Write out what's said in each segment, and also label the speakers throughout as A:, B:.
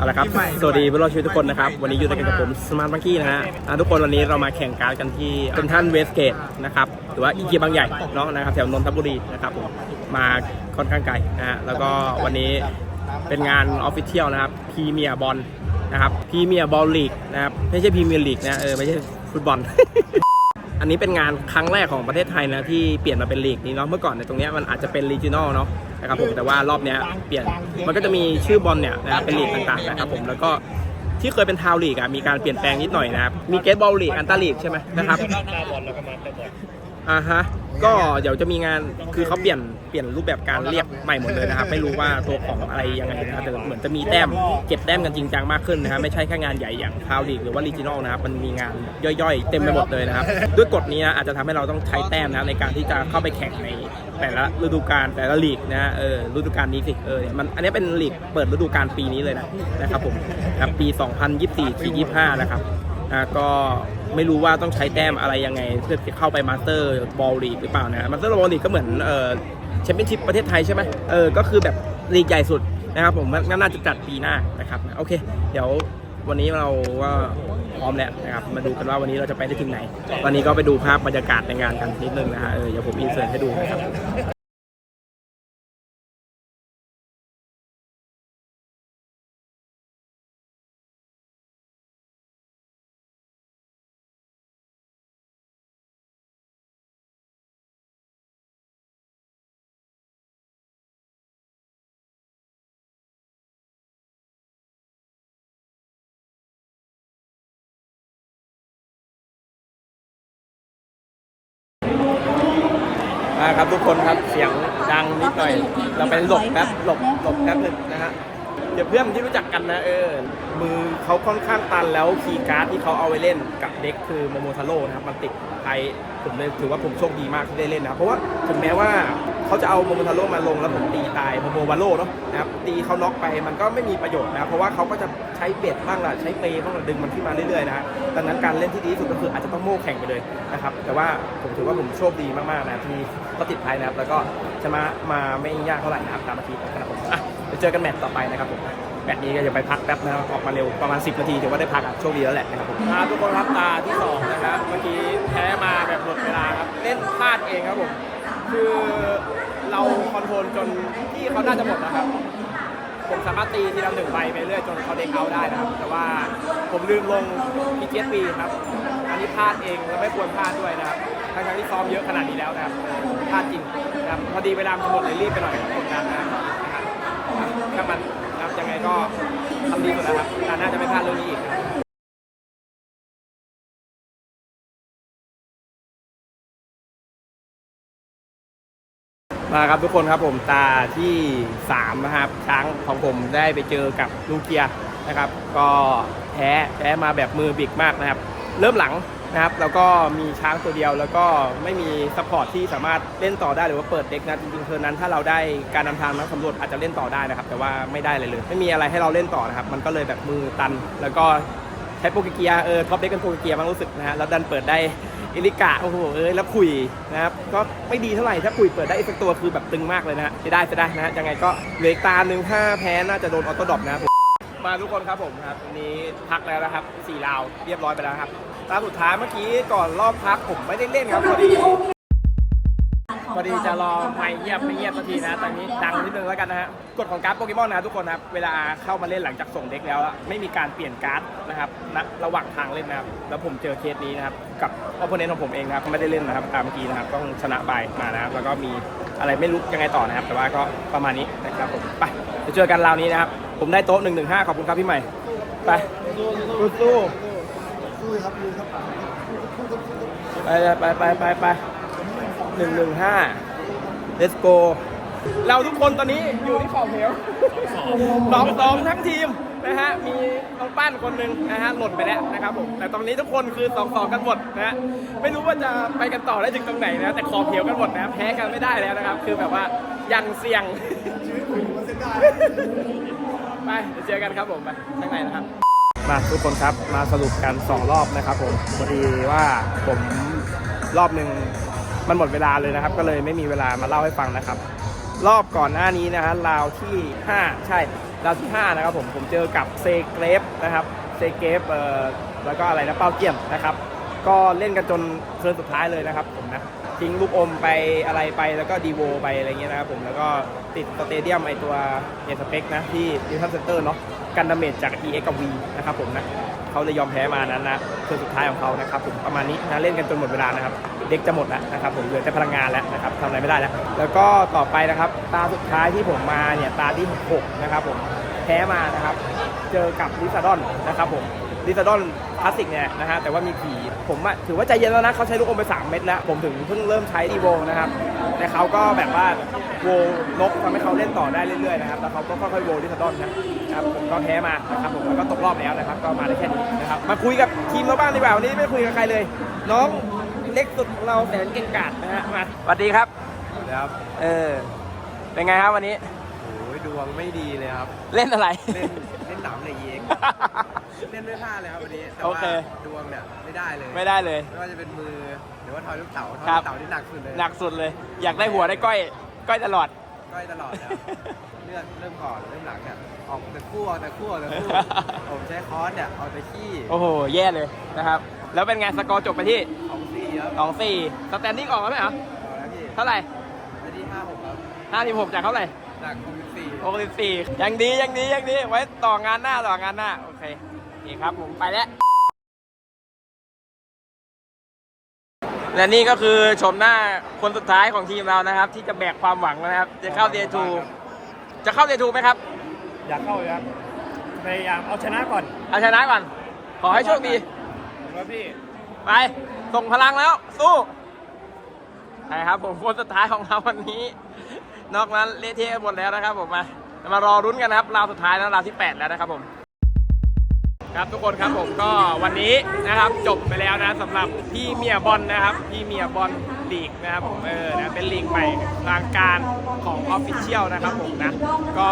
A: เอาละครับ สวัสดีเพื่อนเราชีวิตทุกคนนะครับ วันนี้อยู่ด้วยกันกับผมสมาร์ทบังกี้นะฮะอะทุกคนวันนี้เรามาแข่งการดกันที่เซ็นทรัลเวสเกตนะครับ หรือว่าอีเกียบางใหญ่เนาะนะครับแถวนนทบุรีนะครับผมมาค่อนข้างไกลนะฮะ แล้วก็วันนี้เป็นงานออฟฟิเชียลนะครับพรีเมียร์บอลนะครับพรีเมียร์บอลลีกนะครับ ไม่ใช่พรีเมียร์ลีกนะ เออ ไม่ใช่ฟุตบอล อันนี้เป็นงานครั้งแรกของประเทศไทยนะที่เปลี่ยนมาเป็นลีกนี้เนาะ เมื่อก่อนในยตรงเนี้ยมันอาจจะเป็นรีจิ o น a ลเนาะ นะครับผมแต่ว่ารอบเนี้ยเปลี่ยนมันก็จะมีชื่อบอลเนี่ยนะครับเป็นลีกต่างๆนะครับผมแล้วก็ที่เคยเป็นทาวลีกอะมีการเปลี่ยนแปลงนิดหน่อยนะครับมีเกตบอลลีกอันตาลีกใช่ไหมนะครับอ่า อะฮะ ก็เดี๋ยวจะมีงานคือเขาเปลี่ยนเปลี่ยนรูปแบบการเรียกใหม่หมดเลยนะครับ ไม่รู้ว่าตัวของอะไรยังไงนะครับแต่เหมือนจะมีแต้มเก็บแต้มกันจริงจังมากขึ้นนะครับไม่ใช่แค่งานใหญ่อย่างทาวลีกหรือว่ารีจิ o นลนะครับมันมีงานย่อยๆ เต็มไปหมดเลยนะครับ ด้วยกฎนี้นะอาจจะทำให้เราต้องใช้แต้มนะในการที่จะเข้าไปแข่งในแต่ละฤดูกาลแต่ละลีกนะเออฤดูกาลนี้สิเออมันอันนี้เป็นลีกเปิดฤดูกาลปีนี้เลยนะนะครับผมนะครับปี 2024ที่25 นะครับ อ่าก็ไม่รู้ว่าต้องใช้แต้มอะไรยังไงเพื่อจะเข้าไปมาสเตอร์บอลลีกหรือเปล่านะมาสเตอร์บอลลีกก็เหมือนเออแชมเปี้ยนชิพประเทศไทยใช่ไหมเออก็คือแบบลีกใหญ่สุดนะครับผมน่าจะจัดปีหน้านะครับโอเค เดี๋ยววันนี้เราก็พร้อมแล้วนะครับมาดูกันว่าวันนี้เราจะไปได้ถึงไหน ตอนนี้ก็ไปดูภาพบรรยากาศในงานกันนิดนึงนะฮะเออเดี๋ยวผมอินเสิร์ตให้ดูนะครับ อ่าครับทุกคนครับเสียงดังนิดหน่อย เราไปหลบแป๊บหลบหลบแป๊บหนึงนะฮะเดี๋ยวเพื่อนที่รู้จักกันนะเออมือเขาค่อนข้างตันแล้วคีย์การ์ดที่เขาเอาไว้เล่นกับเด็กคือโมโมทาโร่นะครับมันติดไทยผมเลยถือว่าผมโชคดีมากที่ได้เล่นนะเพราะว่าถึงแม้ว่า เขาจะเอาโมโมทาโร่มาลงแล้วผมตีตายโมโมวาโร่เนาะนะครับตีเขาน็อกไปมันก็ไม่มีประโยชน์นะครับเพราะว่าเขาก็จะใช้เบ็ดบ้างล่ะใช้เปย์บ้างล่ะดึงมันขึ้นมาเรื่อยๆนะดังนั้นการเล่นที่ดีที่สุดก็คืออาจจะต้องโม่แข่งไปเลยนะครับแต่ว่าผมถือว่าผมโชคดีมากๆนะที่ก็ติดไทยนะครับแล้วก็ชนะมาไม่ยากเท่าไหร่นะครับตามอาทิตย์นะครับผมอะเดี๋ยวเจอกันแมตช์ต่อไปนะครับผมแมตช์นี้ก็จะไปพักแป๊บนะครับออกมาเร็วประมาณ 10 นาทีถือว่าได้พักอะโชคดีแล้วแหละนะครับผมอ่าทุกคนครับตาที่สองนะครับเมื่อกี้แพ้มาแบบหมดเวลาครับเล่นพลาดเองครับผมคือ เราคอนโทรลจนที่เขาน่าจะหมดนะครับ ผมสามารถตีทีละหนึ่งใบไปเรื่อยจนเขาเด็กเอาได้นะครับ แต่ว่าผมลืมลง PGSP ครับ อันนี้พลาดเองแล้วไม่ควรพลาดด้วยนะครับทั้งทั้งที่ซ้อมเยอะขนาดนี้แล้วนะครับพลาดจริงนะครับพอดีเวลาหมดเลยรีบไปหน่อยกดดันนะครับถ้ามันนะครับยังไงก็ทำดีสุดแล้วครับน่าจะไม่พลาดเรื่องนี้อีกนะครับ มาครับทุกคนครับผมตาที่3นะครับช้างของผมได้ไปเจอกับลูเกียนะครับ ก็แพ้แพ้มาแบบมือบิกมากนะครับ เริ่มหลังนะครับ แล้วก็มีช้างตัวเดียวแล้วก็ไม่มีซัพพอร์ตที่สามารถเล่นต่อได้หรือว่าเปิดเด็กนะจริงๆเทอร์นั้นถ้าเราได้การนำทางนักสำรวจอาจจะเล่นต่อได้นะครับ แต่ว่าไม่ได้เลยเลย ไม่มีอะไรให้เราเล่นต่อนะครับ มันก็เลยแบบมือตัน แล้วก็ใช้โปรเกียเออท็อปเด็กเป็นโปรเกียบ้างรู้สึกนะฮะแล้วดันเปิดได้ อิลิกะโอ้โหเอ้ยแล้วคุยนะครับก็ไม่ดีเท่าไหร่ถ้าคุยเปิดได้อีกสักตัวคือแบบตึงมากเลยนะจะได้จะได้นะฮะยังไงก็เล็กตาหนึ่งถ้าแพ้น่าจะโดนออโต้ดรอปนะครับผมมาทุกคนครับผมครับวันนี้พักแล้วนะครับสี่ราวเรียบร้อยไปแล้วครับตาสุดท้ายเมื่อกี้ก่อนรอบพักผมไม่ได้เล่นครับพอดี พอดีจะรอไม่เงียบไม่เงียบสักทีนะตอนนี้ดังนิดนึงแล้วกันนะฮะกฎของการ์ดโปเกมอนนะทุกคนนะครับเวลาเข้ามาเล่นหลังจากส่งเด็กแล้ว ไม่มีการเปลี่ยนการ์ดนะครับณระหว่างทางเล่นนะครับแล้วผมเจอเคสนี้นะครับกับอ p พ o n e n t ของผมเองนะครับไม่ได้เล่นนะครับตามเมื่อกี้นะครับต้องชนะไปมานะครับแล้วก็มีอะไรไม่รู้ยังไงต่อนะครับ แต่ว่าก็ประมาณนี้นะครับผมไปเดี๋ยวเจอกันราวนี้นะครับผมได้โต๊ะ115ขอบคุณครับพี่ใหม่ไปสู้ๆไปไปไปไปไป หนึ่งหนึ่งห้า let's go เราทุกคนตอนนี้อยู่ที่ขอบเหวสองสองทั้งทีมนะฮะ มีน้องปั้นคนหนึ่งนะฮะ หล่นไปแล้วนะครับผม แต่ตอนนี้ทุกคนคือสองสองกันหมดนะฮะ ไม่รู้ว่าจะไปกันต่อได้ถึงตรงไหนนะ แต่ขอบเหวกันหมดนะ แพ้กันไม่ได้แล้วนะครับ คือแบบว่ายังเสี่ยง ไปเดี๋ยวเจอกันครับผมไปข้างในนะครับ มาทุกคนครับ มาสรุปกัน2รอบนะครับผม พอดีว่าผมรอบหนึ่ง มันหมดเวลาเลยนะครับ ก็เลยไม่มีเวลามาเล่าให้ฟังนะครับ รอบก่อนหน้านี้นะฮะราวที่ 5 ใช่ราวที่ 5 นะครับผมผมเจอกับเซเกรฟนะครับเซเกรฟเอ่อแล้วก็อะไรนะเป้าเกียมนะครับ ก็เล่นกันจนเทิร์นสุดท้ายเลยนะครับผมนะ ทิ้งลูกอมไปอะไรไปแล้วก็ดีโวไปอะไรเงี้ยนะครับผมแล้วก็ติดสเตเดียมไอตัวเอสเปกนะที่ดิทันเซนเตอร์เนาะกันดาเมจจาก EX กับ V นะครับผมนะเขาเลยยอมแพ้มานั้นนะเทิร์นสุดท้ายของเขานะครับผมประมาณนี้นะเล่นกันจนหมดเวลานะครับ เด็กจะหมดแล้วนะครับผมเหลือแต่พลังงานแล้วนะครับทำอะไรไม่ได้แล้ว แล้วก็ต่อไปนะครับตาสุดท้ายที่ผมมาเนี่ยตาที่ 6 นะครับผมแพ้มานะครับ เจอกับลิซาดอนนะครับผม ลิซาดอนคลาสสิกเนี่ยนะฮะแต่ว่ามีผีผมอะถือว่าใจเย็นแล้วนะเขาใช้ลูกอมไป 3 เม็ดแล้ว ผมถึงเพิ่งเริ่มใช้ดีโวนะครับแต่เขาก็แบบว่าโวนกทำให้เขาเล่นต่อได้เรื่อยๆนะครับแล้วเขาก็ค่อยๆโวลิซาดอนนะครับผมก็แพ้มานะครับผมแล้วก็ตกรอบแล้วนะครับก็มาได้แค่นี้นะครับมาคุยกับทีมเราบ้างดีกว่าวันนี้ไม่ได้คุยกับใครเลย น้องเล็กสุดของเราแสนเก่งกาจนะฮะมาสวัสดีครับ
B: ครับ
A: เออเป็นไงครับวันนี้
B: โอ้ยดวงไม่ดีเลยครับ
A: เล่นอะไร
B: เล่น เล่นหนามในเองเล่นไม่พลาดเลยครับวันนี้ แต่
A: โอ
B: ว่า
A: เค
B: ดวงเนี่ยไม่ได้เลย
A: ไม่ได้เลย
B: ไม่ว่าจะเป็นมือหรือว่าทอยลูกเต๋าทอย
A: ครั
B: ลู
A: บ
B: กเต๋าที่หนักสุดเลย
A: หนักสุดเลย อยากได้หัวได้ก้อย ก้อยตลอด
B: ก้อยตลอดเลยครับเลือดเริ่มก่อนเริ่มหลังเนี่ยออกแต่คู่ออกแต่คู่ออกแต่คู่ ผมใช้ค้อนเนี่ยเอาแต่ขี้
A: โอ้โห แย่เลยนะครับ แล้วเป็นไงสกอร์จบไปที่
B: ของสี่ครับ
A: สองสี่สแตนดิ้งออกแล้วไหมเหรอ
B: เอาแล้วพี่
A: เท่าไหร่
B: ไปที่ห้าหกครับ
A: ห้าสิบหกจากเท่าไหร่
B: หนักหกสิบสี่
A: หกสิบสี่ยังดียังดียังดีไว้ต่องานหน้าต่องานหน้า โอเคนี่ครับผมไปแล้ว และนี่ก็คือชมหน้าคนสุดท้ายของทีมเรานะครับ ที่จะแบกความหวังนะครับ จะเข้าเดทูจะเข้าเดทูไหมครับ
C: อยากเข้าเลยครับพยายามเอาชนะก่อน
A: เอาชนะก่อน ขอให้โชคดี
C: ครับพี่
A: ไปส่งพลังแล้ว สู้ใช่ครับผมคนสุดท้ายของเราวันนี้ นอกนั้นเละเทะหมดแล้วนะครับผมมามารอรุ้นกันนะครับราวสุดท้ายแล้วราวที่ 8 แล้วนะครับผมครับทุกคนครับผมก็วันนี้นะครับจบไปแล้วนะสำหรับพี่เมียบอลนะครับพี่เมียบอลลีกนะครับผมเออนะเป็นลีกใหม่ทางการของออฟฟิเชียลนะครับผมนะก็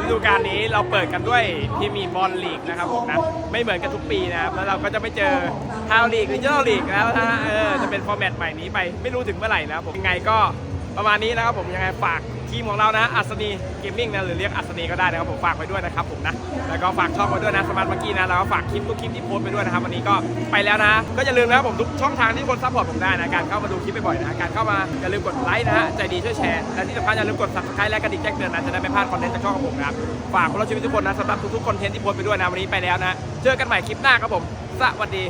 A: ฤดูกาลนี้เราเปิดกันด้วยพี่มีบอลลีกนะครับผมนะไม่เหมือนกันทุกปีนะครับแล้วเราก็จะไม่เจอทาวลีกหรือเจ้าลีกแล้วนะเออจะเป็นฟอร์แมตใหม่นี้ไปไม่รู้ถึงเมื่อไหร่นะครับผมยังไงก็ ประมาณนี้นะครับผมยังไงฝากทีมของเรานะอัศนีเกมมิ่งนะหรือเรียกอัศนีก็ได้นะครับผมฝากไว้ด้วยนะครับผมนะแล้วก็ฝากช่องไว้ด้วยนะสมาร์ทมื่อกี้นะแล้วก็ฝากคลิปทุกคลิปที่โพสไปด้วยนะครับวันนี้ก็ไปแล้วนะ ก็อย่าลืมนะครับผมทุกช่องทางที่คนซัพพอร์ตผมได้นะการเข้ามาดูคลิปบ่อยๆนะการเข้ามาอย่าลืมกดไลค์นะฮะใจดีช่วยแชร์และที่สำคัญอย่าลืมกด subscribe และกระดิ่งแจ้งเตือนนะจะได้ไม่พลาดคอนเทนต์จากช่องของผมนะครับฝากคนเราชีวิตทุกคนนะสำหรับทุกๆคอนเทนต์ที่โพสไปด้วยนะวันนี้ไปแล้วนะเจอกันใหม่คลิปหน้าครับผมสวัสดี